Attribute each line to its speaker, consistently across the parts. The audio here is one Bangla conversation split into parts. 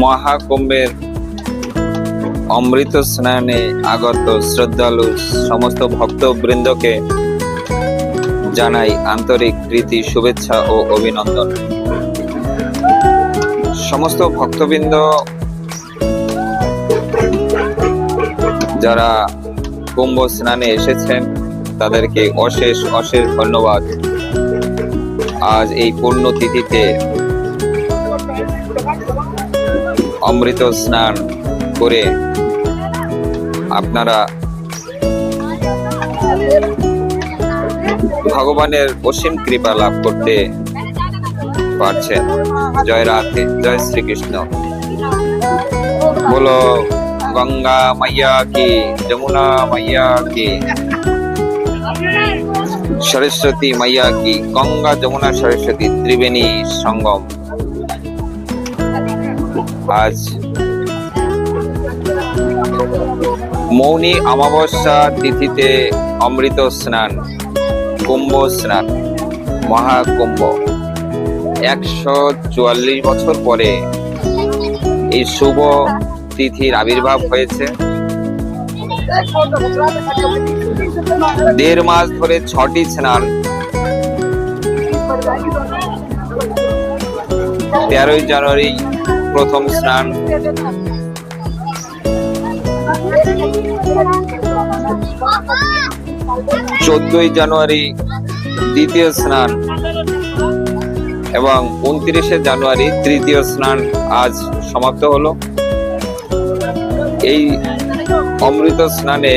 Speaker 1: মহাকুম্ভের অমৃত স্নানে আগত শ্রদ্ধালু সমস্ত ভক্তবৃন্দকে জানাই আন্তরিক প্রীতি, শুভেচ্ছা ও অভিনন্দন। সমস্ত ভক্তবৃন্দ যারা কুম্ভ স্নানে এসেছেন, তাদেরকে অশেষ অশেষ ধন্যবাদ। আজ এই পূর্ণ তিথিতে অমৃত স্নান করে আপনারা ভগবানের অসীম কৃপা লাভ করতে পারছেন। জয় রাধে, জয় শ্রীকৃষ্ণ। বলো, গঙ্গা মাইয়া কি, যমুনা মাইয়া কি? সরস্বতী মাইয়া কি? গঙ্গা যমুনা সরস্বতী ত্রিবেণী সঙ্গম। আজ মৌনি অমাবস্যা তিথিতে অমৃত স্নান, কুম্ভ স্নান, মহাকুম্ভ। একশো চুয়াল্লিশ বছর পরে এই শুভ তিথির আবির্ভাব হয়েছে। দেড় মাস ধরে ছটি স্নান। তেরোই জানুয়ারি প্রথম স্নান। চোদ্দই জানুয়ারি দ্বিতীয় স্নান এবং উনত্রিশে জানুয়ারি তৃতীয় স্নান আজ সমাপ্ত হলো। এই অমৃত স্নানে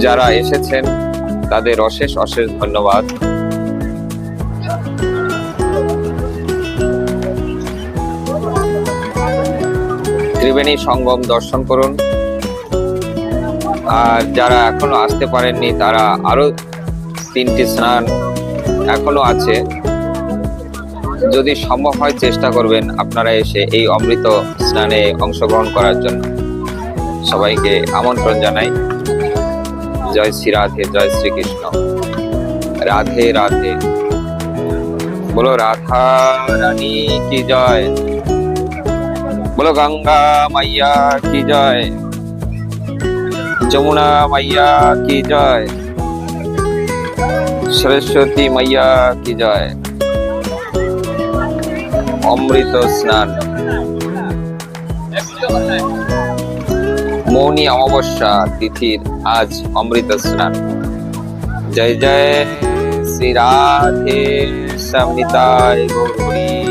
Speaker 1: যারা এসেছেন, তাদের অশেষ অশেষ ধন্যবাদ। ত্রিবেণী সঙ্গম দর্শন করুন। আর যারা এখনও আসতে পারেননি, তারা আরও তিনটি স্নান এখনও আছে। যদি সম্ভব হয়, চেষ্টা করবেন আপনারা এসে এই অমৃত স্নানে অংশগ্রহণ করার জন্য। সবাইকে আমন্ত্রণ জানাই। জয় শ্রী রাধে, জয় শ্রীকৃষ্ণ। রাধে রাধে। বলো, রাধা রানী কি জয়? বলো, গঙ্গা মাইয়া কি জয়? যমুনা মাইয়া কি জয়? সরস্বতী মাইয়া কি জয়? অমৃত স্নান। মৌনী অমাবস্যা তিথির আজ অমৃত স্নান। জয় জয় শ্রী রাধে সমিতায় গৌরী